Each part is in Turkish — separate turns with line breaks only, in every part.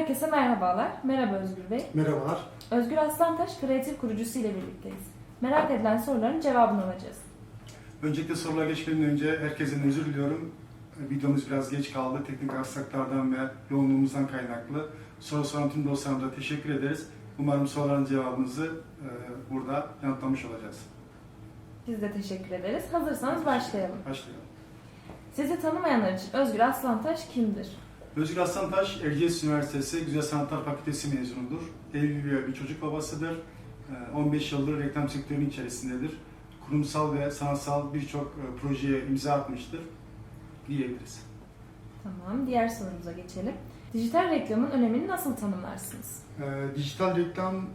Herkese merhabalar. Merhaba Özgür Bey.
Merhabalar.
Özgür Aslantaş kreatif kurucusu ile birlikteyiz. Merak edilen soruların cevabını alacağız.
Öncelikle sorulara geçmeden önce herkesten özür diliyorum. Videomuz biraz geç kaldı. Teknik aksaklardan ve yoğunluğumuzdan kaynaklı. Soru soran tüm dostlarımıza teşekkür ederiz. Umarım soruların cevabınızı e, burada yanıtlamış olacağız.
Biz de teşekkür ederiz. Hazırsanız başlayalım.
Başlayalım.
Sizi tanımayanlar için Özgür Aslantaş kimdir?
Özgür Aslantaş, Erciyes Üniversitesi Güzel Sanatlar Fakültesi mezunudur. Evli bir çocuk babasıdır. E, 15 yıldır reklam sektörünün içerisindedir. Kurumsal ve sanatsal birçok e, projeye imza atmıştır diyebiliriz.
Tamam. Diğer sorumuza geçelim. Dijital reklamın önemini nasıl tanımlarsınız?
Ee, dijital reklam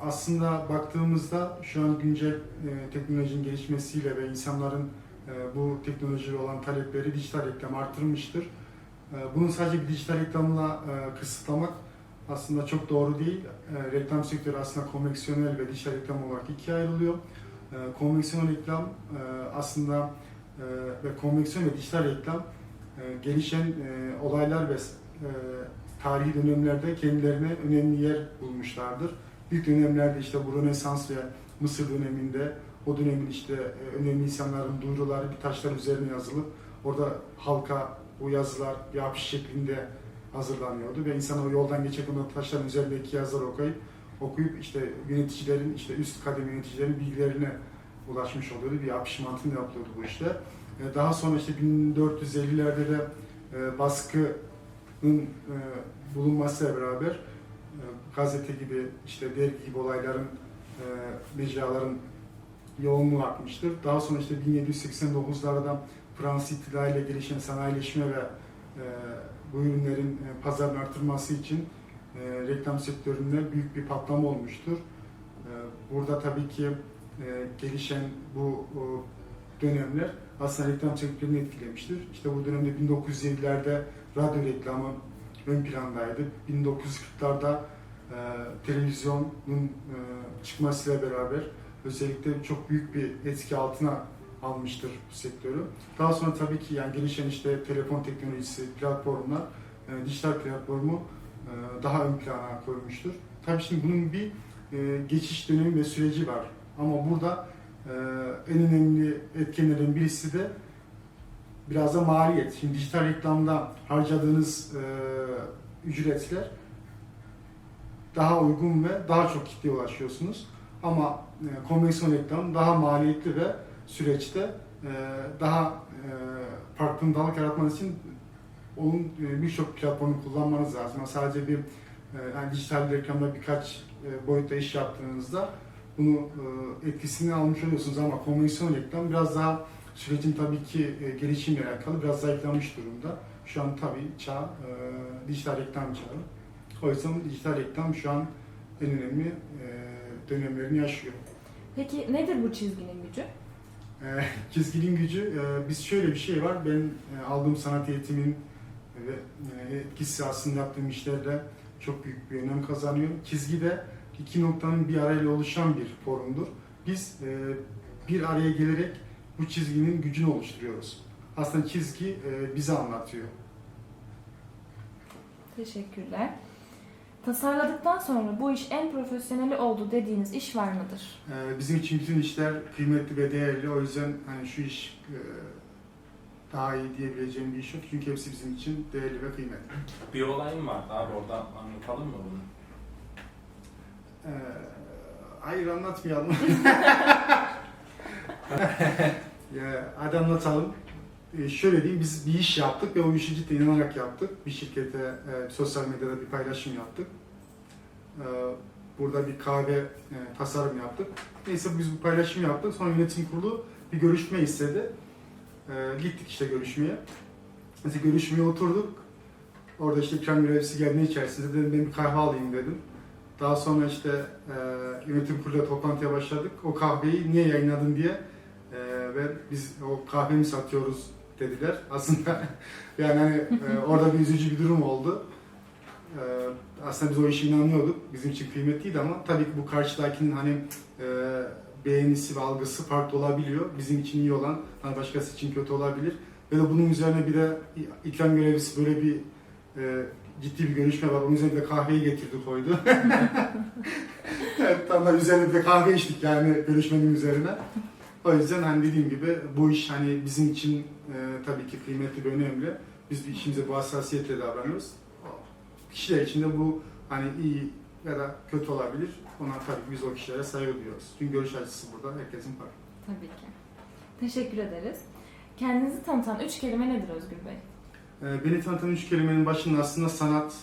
aslında baktığımızda şu an güncel e, teknolojinin gelişmesiyle ve insanların e, bu teknolojiye olan talepleri dijital reklam artırmıştır. E, bunu sadece bir dijital reklamla e, kısıtlamak aslında çok doğru değil. E, reklam sektörü aslında konveksiyonel ve dijital reklam olarak ikiye ayrılıyor. E, konveksiyonel reklam aslında ve konveksiyon ve dijital reklam gelişen olaylar ve tarihi dönemlerde kendilerine önemli yer bulmuşlardır. İlk dönemlerde işte bu Rönesans ve Mısır döneminde o dönemin işte önemli insanların duyuruları bir taşlar üzerine yazılıp orada halka bu yazılar bir afiş şeklinde hazırlanıyordu ve insanlar o yoldan geçerken o taşların üzerindeki yazıları okuyup okuyup işte yöneticilerin işte üst kademe yöneticilerin bilgilerine ulaşmış oluyordu. Bir afiş mantığında yapılıyordu bu işte. E, Daha sonra işte 1450'lerde de e, baskının e, bulunmasıyla beraber gazete gibi işte dergi gibi olayların mecraların yoğunluğu artmıştır. Daha sonra işte 1789'larda Fransız ihtilaliyle gelişen sanayileşme ve e, bu ürünlerin e, pazarını artırması için e, reklam sektöründe büyük bir patlama olmuştur. E, burada tabii ki e, gelişen bu o, dönemler aslında reklam sektörünü etkilemiştir. İşte bu dönemde 1950'lerde radyo reklamı ön plandaydı. 1940'larda e, televizyonun e, çıkmasıyla beraber özellikle çok büyük bir etki altına almıştır bu sektörü. Daha sonra tabii ki yani gelişen işte telefon teknolojisi, platformlar, e, dijital platformu e, daha ön plana koymuştur. Tabii şimdi bunun bir e, geçiş dönemi ve süreci var. Ama burada e, en önemli etkenlerin birisi de biraz da maliyet. Şimdi dijital reklamda harcadığınız e, ücretler daha uygun ve daha çok kitleye ulaşıyorsunuz. Ama e, konveksiyon reklam daha maliyetli ve süreçte e, daha e, farkındalık yaratmanız için onun e, birçok platformu kullanmanız lazım. Sadece bir yani dijital reklamda birkaç boyutta iş yaptığınızda bunu etkisini almış oluyorsunuz ama konveksiyon reklam biraz daha sürecin tabii ki e, gelişimiyle alakalı biraz zayıflamış durumda. Şu an tabii çağ dijital reklam çağı. O yüzden dijital reklam şu an en önemli dönemlerini yaşıyor.
Peki nedir bu çizginin gücü?
E, çizginin gücü, e, biz şöyle bir şey var, ben e, aldığım sanat eğitimin ve e, etkisi aslında yaptığım işlerle çok büyük bir önem kazanıyor. Çizgi de iki noktanın bir arayla oluşan bir formdur. Biz e, bir araya gelerek bu çizginin gücünü oluşturuyoruz. Aslında çizgi e, bize anlatıyor.
Teşekkürler. Tasarladıktan sonra bu iş en profesyoneli oldu dediğiniz iş var mıdır?
E, bizim için bütün işler kıymetli ve değerli. O yüzden hani şu iş e, daha iyi diyebileceğim bir iş yok. Çünkü hepsi bizim için değerli ve kıymetli.
Bir olayım vardı abi orada anlatalım mı bunu?
Ee, hayır anlatmayalım. ya, hadi anlatalım. Ee, şöyle diyeyim, biz bir iş yaptık ve o işi cidden inanarak yaptık. Bir şirkete e, sosyal medyada bir paylaşım yaptık. Ee, burada bir kahve e, tasarım yaptık. Neyse biz bu paylaşım yaptık. Sonra yönetim kurulu bir görüşme istedi. Ee, gittik işte görüşmeye. Biz görüşmeye oturduk. Orada işte ikram görevlisi geldiğinde içerisinde dedim ben bir kahve alayım dedim. Daha sonra işte e, yönetim kurulu toplantıya başladık. O kahveyi niye yayınladın diye e, ve biz o kahvemi satıyoruz dediler. Aslında yani hani e, orada bir üzücü bir durum oldu. E, aslında biz o işe inanıyorduk. Bizim için kıymetliydi ama tabii ki bu karşıdakinin hani e, beğenisi ve algısı farklı olabiliyor. Bizim için iyi olan hani başkası için kötü olabilir. Ve de bunun üzerine bir de ikram görevlisi böyle bir e, ciddi bir görüşme var. Onun üzerine bir de kahveyi getirdi koydu. evet, tam da üzerine bir de kahve içtik yani görüşmenin üzerine. O yüzden hani dediğim gibi bu iş hani bizim için e, tabii ki kıymetli ve önemli. Biz bir işimize bu hassasiyetle davranıyoruz. Kişiler için de bu hani iyi ya da kötü olabilir. Ona tabii ki biz o kişilere saygı duyuyoruz. Çünkü görüş açısı burada herkesin farklı.
Tabii ki. Teşekkür ederiz. Kendinizi tanıtan üç kelime nedir Özgür Bey?
Ee, Beni tanıtan üç kelimenin başında aslında sanat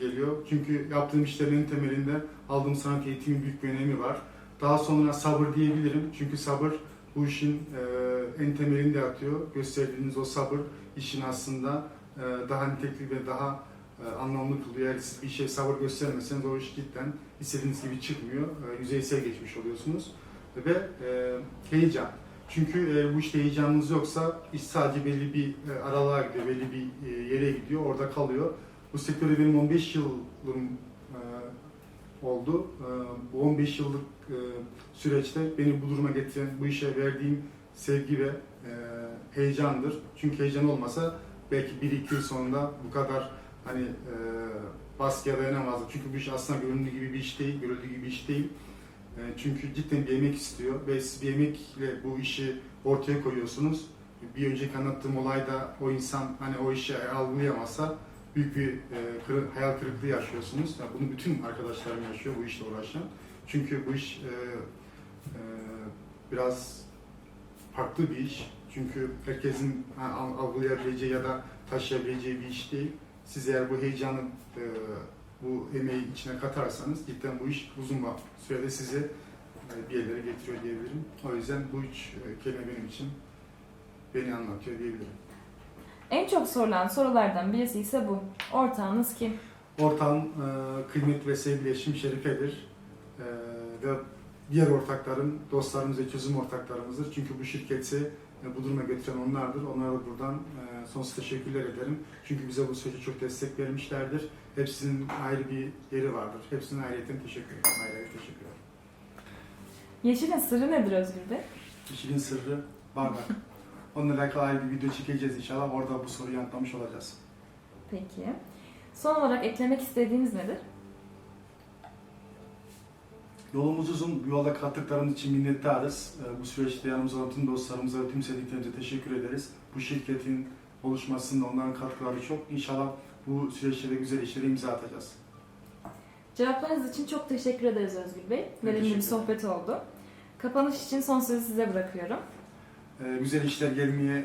geliyor. Çünkü yaptığım işlerin temelinde aldığım sanat eğitimi büyük bir önemi var. Daha sonra sabır diyebilirim. Çünkü sabır bu işin e, en temelinde yatıyor. Gösterdiğiniz o sabır işin aslında e, daha nitelikli ve daha e, anlamlı kılıyor. Eğer siz bir işe sabır göstermeseniz o iş cidden istediğiniz gibi çıkmıyor. E, yüzeysel geçmiş oluyorsunuz. Ve e, heyecan. Çünkü eğer bu işte heyecanınız yoksa iş sadece belli bir e, aralığa gidiyor, belli bir e, yere gidiyor, orada kalıyor. Bu sektörde benim 15 yılım e, oldu. E, bu 15 yıllık e, süreçte beni bu duruma getiren, bu işe verdiğim sevgi ve e, heyecandır. Çünkü heyecan olmasa belki 1-2 yıl sonunda bu kadar hani e, baskıya dayanamazdım. Çünkü bu iş aslında göründüğü gibi bir iş değil, görüldüğü gibi bir iş değil. Çünkü cidden bir emek istiyor ve siz bir emekle bu işi ortaya koyuyorsunuz. Bir önceki anlattığım olayda o insan hani o işi algılayamazsa büyük bir e, kırı- hayal kırıklığı yaşıyorsunuz. Yani bunu bütün arkadaşlarım yaşıyor bu işle uğraşan. Çünkü bu iş e, e, biraz farklı bir iş. Çünkü herkesin algılayabileceği ya da taşıyabileceği bir iş değil. Siz eğer bu heyecanı, e, bu emeği içine katarsanız cidden bu iş uzun sürede sizi e, bir yerlere getiriyor diyebilirim. O yüzden bu üç e, kelime benim için beni anlatıyor diyebilirim.
En çok sorulan sorulardan birisi ise bu. Ortağınız kim?
Ortağım e, kıymet ve sevgili eşim Şerife'dir. E, ve diğer ortaklarım, dostlarımız ve çözüm ortaklarımızdır. Çünkü bu şirketi e, bu duruma getiren onlardır. Onlara da buradan e, sonsuz teşekkürler ederim. Çünkü bize bu sürece çok destek vermişlerdir. Hepsinin ayrı bir yeri vardır. Hepsine ayrıyeten teşekkür ederim. Ayrı ayrı teşekkür ederim.
Yeşilin sırrı nedir Özgür Bey?
İşin sırrı bardak. Onunla alakalı bir video çekeceğiz inşallah. Orada bu soruyu yanıtlamış olacağız.
Peki. Son olarak eklemek istediğiniz nedir?
Yolumuz uzun. Bu yolda kattıklarınız için minnettarız. Ee, Bu süreçte yanımızda olan tüm dostlarımıza ve tüm sevdiklerimize teşekkür ederiz. Bu şirketin oluşmasında onların katkıları çok. İnşallah bu süreçte de güzel işlere imza atacağız.
Cevaplarınız için çok teşekkür ederiz Özgür Bey. Verimli bir sohbet oldu. Kapanış için son sözü size bırakıyorum.
Ee, Güzel işler gelmeye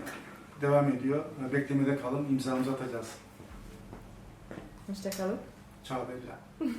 devam ediyor. Beklemede kalın. imzamızı atacağız.
Hoşçakalın.
Çağ Bella.